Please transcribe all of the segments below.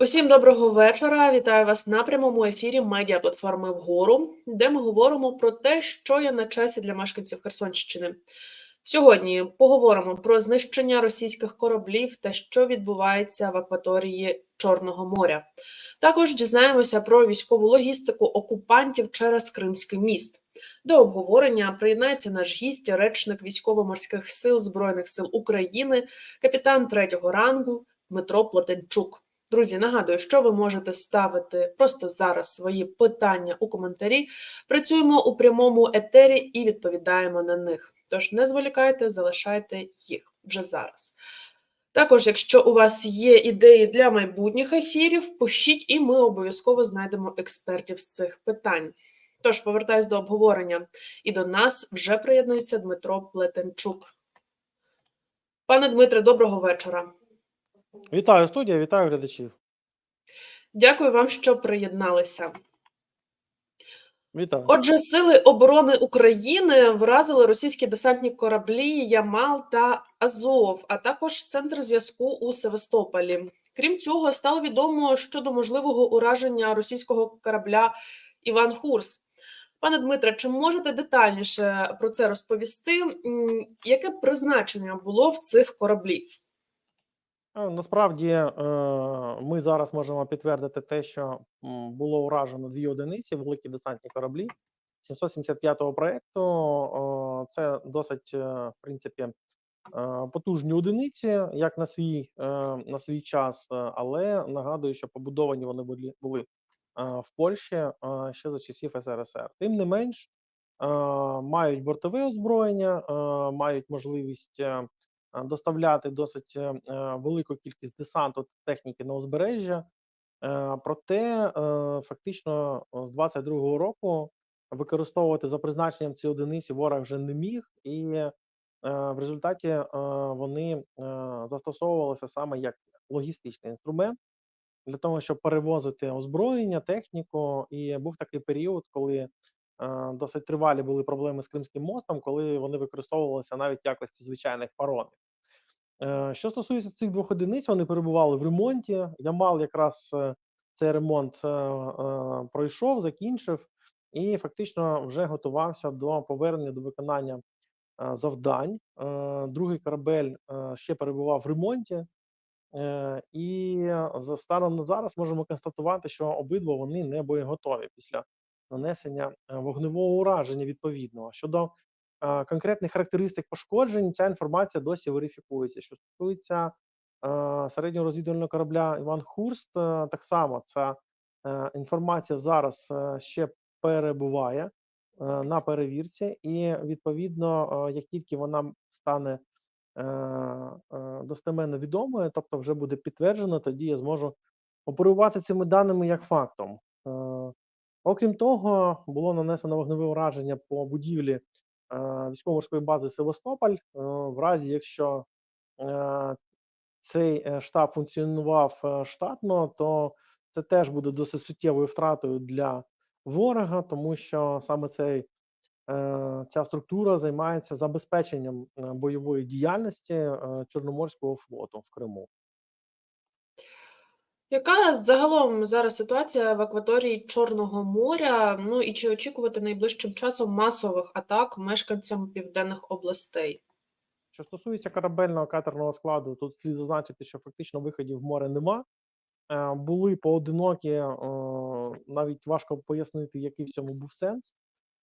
Усім доброго вечора. Вітаю вас на прямому ефірі медіаплатформи вгору, де ми говоримо про те, що є на часі для мешканців Херсонщини. Сьогодні поговоримо про знищення російських кораблів та що відбувається в акваторії Чорного моря. Також дізнаємося про військову логістику окупантів через Кримський міст. До обговорення приєднається наш гість, речник військово-морських сил Збройних сил України, капітан третього рангу Дмитро Платенчук. Друзі, нагадую, що ви можете ставити просто зараз свої питання у коментарі. Працюємо у прямому етері і відповідаємо на них. Тож не зволікайте, залишайте їх вже зараз. Також, якщо у вас є ідеї для майбутніх ефірів, пишіть, і ми обов'язково знайдемо експертів з цих питань. Тож повертаюсь до обговорення, і до нас вже приєднується Дмитро Плетенчук. Пане Дмитре, доброго вечора. Вітаю студія, вітаю глядачів. Дякую вам, що приєдналися. Вітаю. Отже, сили оборони України вразили російські десантні кораблі Ямал та Азов, а також центр зв'язку у Севастополі. Крім цього, стало відомо щодо можливого ураження російського корабля Іван Хурс. Пане Дмитре, чи можете детальніше про це розповісти? Яке призначення було в цих кораблів? Е, Насправді е, ми зараз можемо підтвердити те, що було уражено дві одиниці, великі десантні кораблі 775-го проекту. Це досить, е, в принципі, потужні одиниці, як на свій, на свій час, але нагадую, що побудовані вони були, в Польщі ще за часів СРСР. Тим не менш, мають бортове озброєння, мають можливість. Доставляти досить е, е, велику кількість десанту техніки на узбережжя. Е, Проте, фактично, з 22-го року використовувати за призначенням ці одиниці ворог вже не міг, і в результаті вони застосовувалися саме як логістичний інструмент для того, щоб перевозити озброєння, техніку. І був такий період, коли досить тривалі були проблеми з Кримським мостом, коли вони використовувалися навіть в якості звичайних паромів. Е, Що стосується цих двох одиниць, вони перебували в ремонті. Ямал якраз е, цей ремонт е, пройшов, закінчив і фактично вже готувався до повернення до виконання завдань. Другий корабель ще перебував в ремонті. І за станом на зараз можемо констатувати, що обидва вони не боєготові після нанесення вогневого ураження відповідного. Щодо конкретних характеристик пошкоджень, ця інформація досі верифікується. Що стосується е, середнього розвідувального корабля Іван Хурст, е, так само ця інформація зараз ще перебуває на перевірці, і відповідно, е, як тільки вона стане е, е, достеменно відомою, тобто вже буде підтверджено, тоді я зможу оперувати цими даними як фактом. Окрім того, було нанесено вогневе ураження по будівлі військово-морської бази Севастополь. Е, в разі, якщо е, цей е, штаб функціонував е, штатно, то це теж буде досить суттєвою втратою для ворога, тому що саме цей, е, ця структура займається забезпеченням е, бойової діяльності е, Чорноморського флоту в Криму. Яка загалом зараз ситуація в акваторії Чорного моря? Ну і чи очікувати найближчим часом масових атак мешканцям південних областей? Що стосується корабельного катерного складу, тут слід зазначити, що фактично виходів в море нема. Е, Були поодинокі, е, навіть важко пояснити, який в цьому був сенс.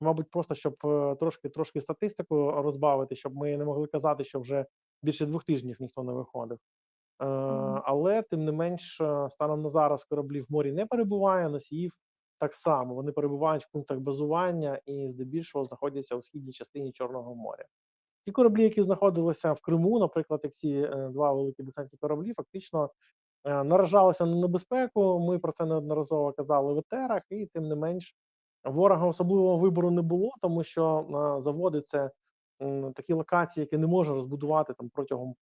Мабуть, просто щоб е, трошки трошки статистику розбавити, щоб ми не могли казати, що вже більше двох тижнів ніхто не виходив. Е. Але тим не менш, станом на зараз кораблі в морі не перебуває, носіїв так само. Вони перебувають в пунктах базування і здебільшого знаходяться у східній частині Чорного моря. Ті кораблі, які знаходилися в Криму, наприклад, як ці е, два великі десантні кораблі, фактично е, наражалися на небезпеку. Ми про це неодноразово казали в етерах, і тим не менш ворога особливого вибору не було, тому що заводи це такі локації, які не можна розбудувати там протягом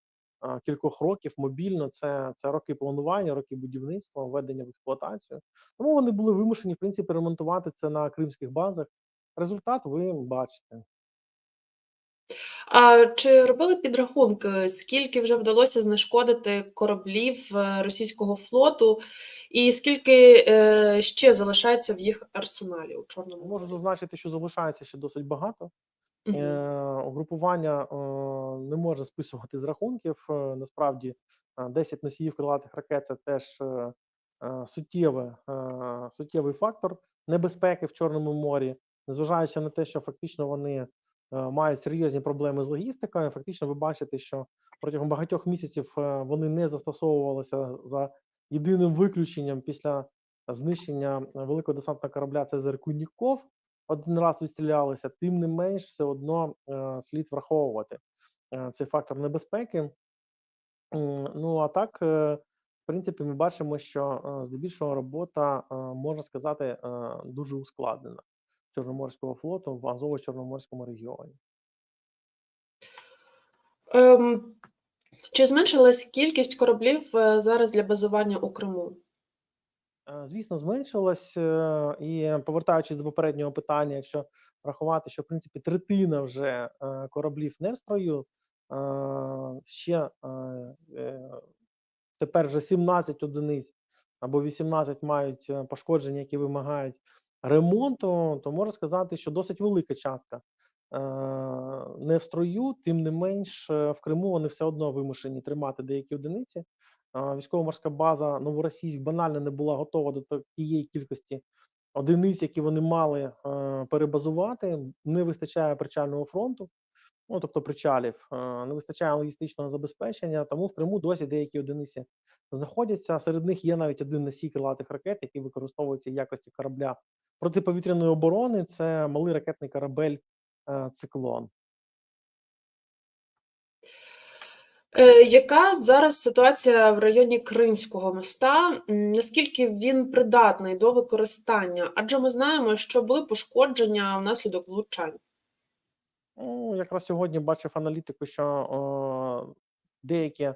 кількох років мобільно. Це, це роки планування, роки будівництва, введення в експлуатацію. Тому вони були вимушені в принципі ремонтувати це на кримських базах. Результат ви бачите. А чи робили підрахунки, скільки вже вдалося знешкодити кораблів е, російського флоту, і скільки е, ще залишається в їх арсеналі у Чорному Можу зазначити, що залишається ще досить багато. Е, Угрупування е, не може списувати з рахунків. Е, Насправді, е, 10 носіїв крилатих ракет це теж суттєве, суттєвий фактор небезпеки в Чорному морі, незважаючи на те, що фактично вони мають серйозні проблеми з логістикою. Фактично, ви бачите, що протягом багатьох місяців вони не застосовувалися за єдиним виключенням після знищення великого десантного корабля Цезарь Куніков один раз відстрілялися, тим не менш, все одно е, слід враховувати е, цей фактор небезпеки. М, Ну а так, е, в принципі, ми бачимо, що е, здебільшого робота, е, можна сказати, е, дуже ускладнена Чорноморського флоту в Азово-Чорноморському регіоні. Ем, чи зменшилась кількість кораблів е, зараз для базування у Криму? Е, Звісно, зменшилось, е, і повертаючись до попереднього питання, якщо рахувати, що в принципі третина вже е, кораблів не в строю, ще тепер вже 17 одиниць або 18 мають пошкодження, які вимагають ремонту, то можу сказати, що досить велика частка не в строю, тим не менш в Криму вони все одно вимушені тримати деякі одиниці. Військово-морська база Новоросійськ банально не була готова до тієї кількості одиниць, які вони мали перебазувати. Не вистачає причального фронту, ну тобто причалів, не вистачає логістичного забезпечення. Тому в Криму досі деякі одиниці знаходяться. Серед них є навіть один носій крилатих ракет, який використовується в якості корабля протиповітряної оборони. Це малий ракетний корабель е, Циклон. Е, Яка зараз ситуація в районі Кримського моста? Наскільки він придатний до використання? Адже ми знаємо, що були пошкодження внаслідок влучань. Ну, якраз сьогодні бачив аналітику, що е, деякі е,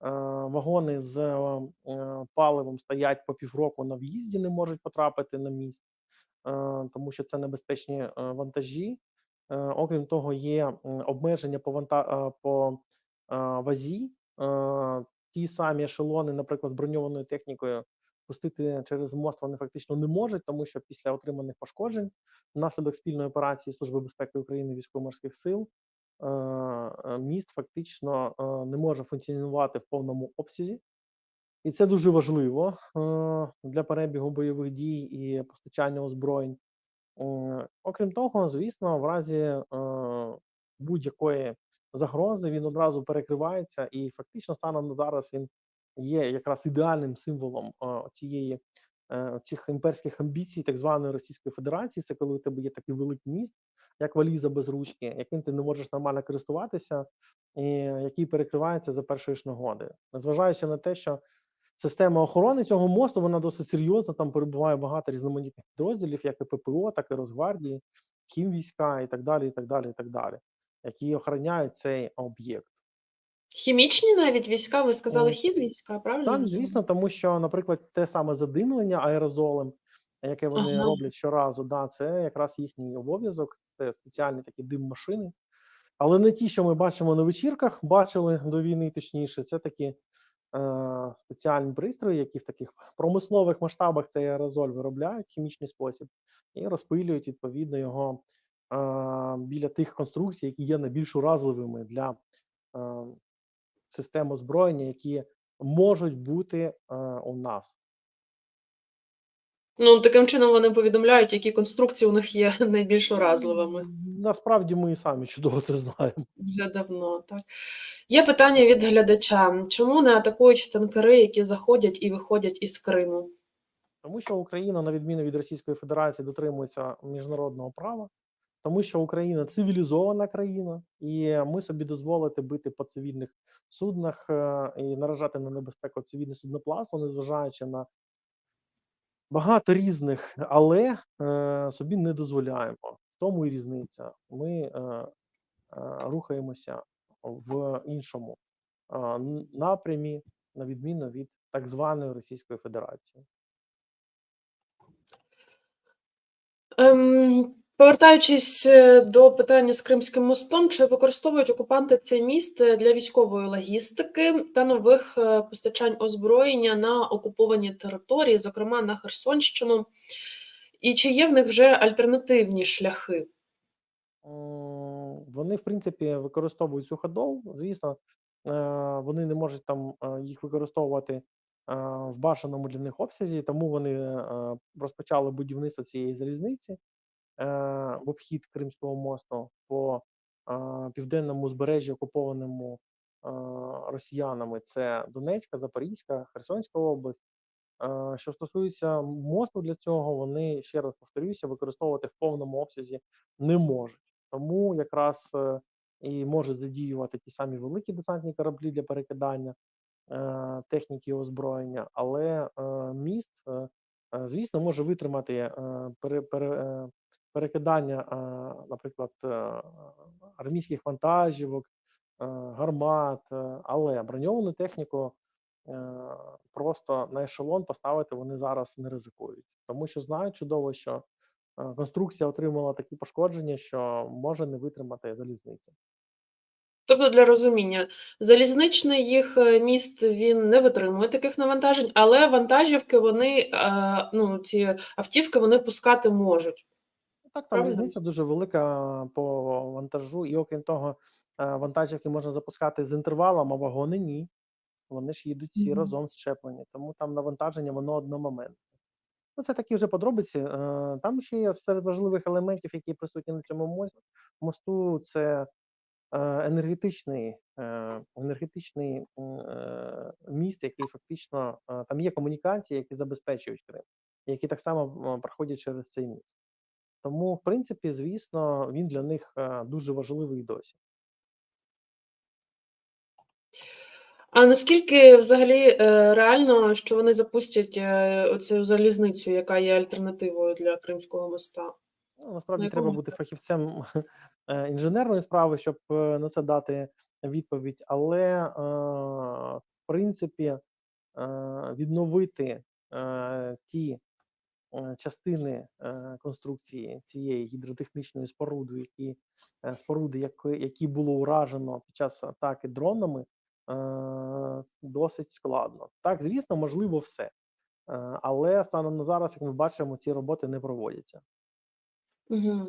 вагони з е, е, паливом стоять по півроку на в'їзді, не можуть потрапити на міст, е, тому що це небезпечні е, вантажі. Е, окрім того, є обмеження по, ванта, е, по е, вазі. Ті самі ешелони, наприклад, з броньованою технікою пустити через мост вони фактично не можуть, тому що після отриманих пошкоджень внаслідок спільної операції Служби безпеки України військово-морських сил міст фактично не може функціонувати в повному обсязі, і це дуже важливо для перебігу бойових дій і постачання озброєнь. Е, Окрім того, звісно, в разі будь-якої загрози він одразу перекривається, і фактично станом на зараз він є якраз ідеальним символом цієї е, цих імперських амбіцій так званої Російської Федерації. Це коли у тебе є такий великий міст, як валіза без ручки, яким ти не можеш нормально користуватися, і який перекривається за першої ж нагоди, незважаючи на те, що система охорони цього мосту вона досить серйозна. Там перебуває багато різноманітних підрозділів, як і ППО, так і Росгвардії, хімвійська і так далі, і так далі, і так далі, які охороняють цей об'єкт. Хімічні навіть війська, ви сказали хімвійська, правильно? Так, звісно, тому що, наприклад, те саме задимлення аерозолем, яке вони Ага. роблять щоразу, да, це якраз їхній обов'язок, це спеціальні такі дим-машини. Але не ті, що ми бачимо на вечірках, бачили до війни, точніше, це такі е, спеціальні пристрої, які в таких промислових масштабах цей аерозоль виробляють в хімічний спосіб і розпилюють відповідно його біля тих конструкцій, які є найбільш уразливими для систем озброєння, які можуть бути у нас. Ну, таким чином вони повідомляють, які конструкції у них є найбільш уразливими. Насправді ми і самі чудово це знаємо. Вже давно, так. Є питання від глядача. Чому не атакують танкери, які заходять і виходять із Криму? Тому що Україна, на відміну від Російської Федерації, дотримується міжнародного права, тому що Україна цивілізована країна, і ми собі дозволити бити по цивільних суднах е, і наражати на небезпеку цивільне судноплавство, незважаючи на багато різних, але е, собі не дозволяємо. В тому і різниця. Ми е, рухаємося в іншому напрямі, на відміну від так званої Російської Федерації. Ем, Повертаючись е, до питання з Кримським мостом, чи використовують окупанти цей міст е, для військової логістики та нових е, постачань озброєння на окуповані території, зокрема на Херсонщину, і чи є в них вже альтернативні шляхи? Вони, в принципі, використовують суходол. Звісно, вони не можуть там їх використовувати в бажаному для них обсязі, тому вони розпочали будівництво цієї залізниці в обхід Кримського мосту по е, південному узбережжі, окупованому е, росіянами. Це Донецька, Запорізька, Херсонська область. Е, Що стосується мосту для цього, вони ще раз повторюся, використовувати в повному обсязі не можуть. Тому якраз е, і можуть задіювати ті самі великі десантні кораблі для перекидання е, техніки і озброєння, але е, міст, е, е, звісно, може витримати пере, пере, перекидання, е, наприклад, е, армійських вантажівок, е, гармат, але броньовану техніку просто на ешелон поставити вони зараз не ризикують, тому що знають чудово, що конструкція отримала такі пошкодження, що може не витримати залізниця. Тобто, для розуміння, залізничний їх міст він не витримує таких навантажень, але вантажівки вони, ну, ці автівки вони пускати можуть. Так, там Правильно. різниця дуже велика по вантажу, і окрім того, е, вантажівки можна запускати з інтервалом, а вагони ні. Вони ж їдуть всі Мгм. разом щеплені, тому там навантаження воно одномоментне. Ну, це такі вже подробиці. Е, Там ще є серед важливих елементів, які присутні на цьому мос- мосту, це е, енергетичний, енергетичний міст, який фактично там є комунікації, які забезпечують Крим, які так само проходять через цей міст. Тому, в принципі, звісно, він для них е, дуже важливий досі. А наскільки взагалі е, реально, що вони запустять е, оцю залізницю, яка є альтернативою для Кримського моста? Ну, насправді На треба бути фахівцем інженерної справи, щоб на це дати відповідь. Але, в принципі, відновити ті частини е, конструкції цієї гідротехнічної споруди, які е, споруди, які, було уражено під час атаки дронами, е, досить складно. Так, звісно, можливо, все. Е, Але станом на зараз, як ми бачимо, ці роботи не проводяться. Угу.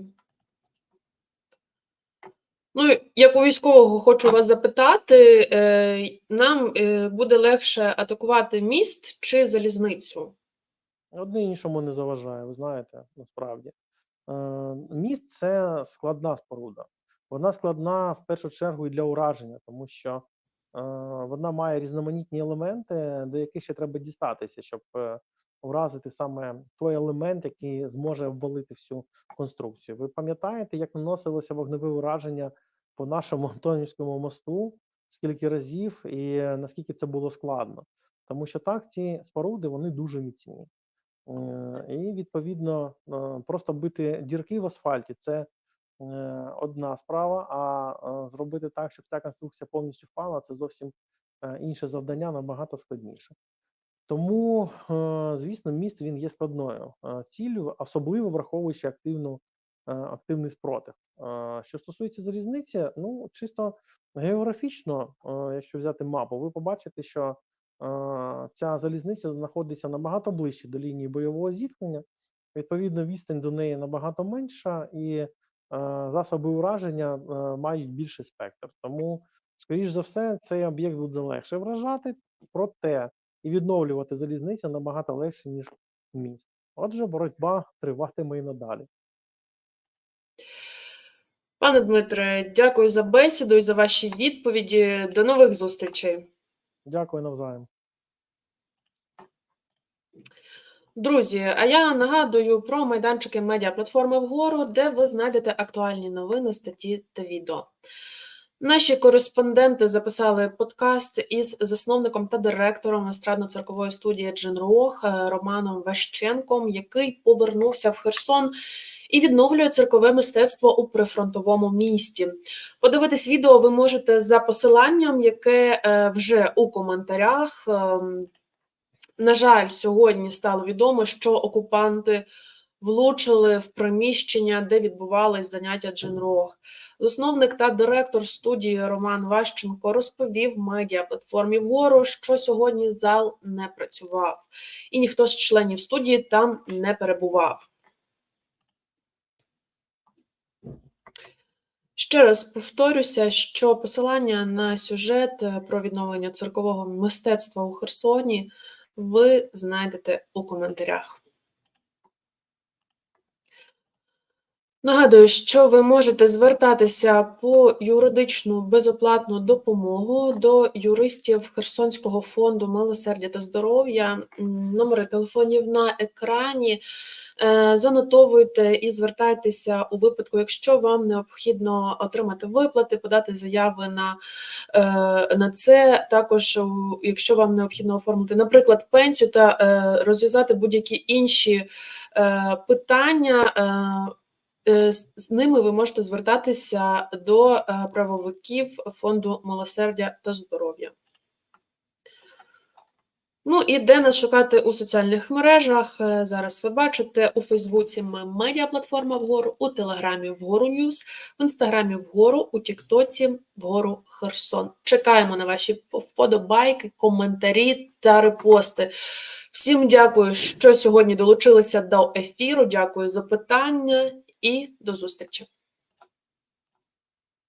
Ну, як у військового хочу вас запитати, нам буде легше атакувати міст чи залізницю? Одне іншому не заважає, ви знаєте, насправді. Е, міст це складна споруда. Вона складна в першу чергу і для ураження, тому що е, вона має різноманітні елементи, до яких ще треба дістатися, щоб е, вразити саме той елемент, який зможе обвалити всю конструкцію. Ви пам'ятаєте, як наносилося вогневе ураження по нашому Антонівському мосту, скільки разів і е, наскільки це було складно? Тому що так, ці споруди вони дуже міцні. Е, І відповідно е, просто бити дірки в асфальті це е, одна справа. А зробити так, щоб ця конструкція повністю впала, це зовсім інше завдання, набагато складніше. Тому, звісно, міст він є складною ціллю, особливо враховуючи активну, активний спротив. Що стосується залізниці, ну чисто географічно, якщо взяти мапу, ви побачите, що ця залізниця знаходиться набагато ближче до лінії бойового зіткнення. Відповідно, відстань до неї набагато менша, і е, засоби ураження е, мають більший спектр. Тому, скоріш за все, цей об'єкт буде легше вражати, проте і відновлювати залізницю набагато легше, ніж міст. Отже, боротьба триватиме і надалі. Пане Дмитре, дякую за бесіду і за ваші відповіді. До нових зустрічей. Дякую навзаєм. Друзі, а я нагадую про майданчики медіаплатформи вгору, де ви знайдете актуальні новини, статті та відео. Наші кореспонденти записали подкаст із засновником та директором естрадно-циркової студії Джинрох е, Романом Вещенком, який повернувся в Херсон і відновлює циркове мистецтво у прифронтовому місті. Подивитись відео ви можете за посиланням, яке е, вже у коментарях. Ем, На жаль, сьогодні стало відомо, що окупанти влучили в приміщення, де відбувались заняття Джинрог. Засновник та директор студії Роман Ващенко розповів медіаплатформі вгору, що сьогодні зал не працював, і ніхто з членів студії там не перебував. Ще раз повторюся, що посилання на сюжет е, про відновлення церкового мистецтва у Херсоні ви знайдете у коментарях. Нагадую, що ви можете звертатися по юридичну безоплатну допомогу до юристів Херсонського фонду милосердя та здоров'я. Номери телефонів на екрані. Е, Занотовуйте і звертайтеся у випадку, якщо вам необхідно отримати виплати, подати заяви на, е, на це. Також, якщо вам необхідно оформити, наприклад, пенсію та е, розв'язати будь-які інші питання. Е, з- ними ви можете звертатися до е, правовиків фонду милосердя та здоров'я. Ну і де нас шукати у соціальних мережах? Е, Зараз ви бачите у Фейсбуці ми медіаплатформа вгору, у Телеграмі вгору Ньюс, в Інстаграмі вгору, у Тіктоці вгору Херсон. Чекаємо на ваші вподобайки, коментарі та репости. Всім дякую, що сьогодні долучилися до ефіру. Дякую за питання і до зустрічі.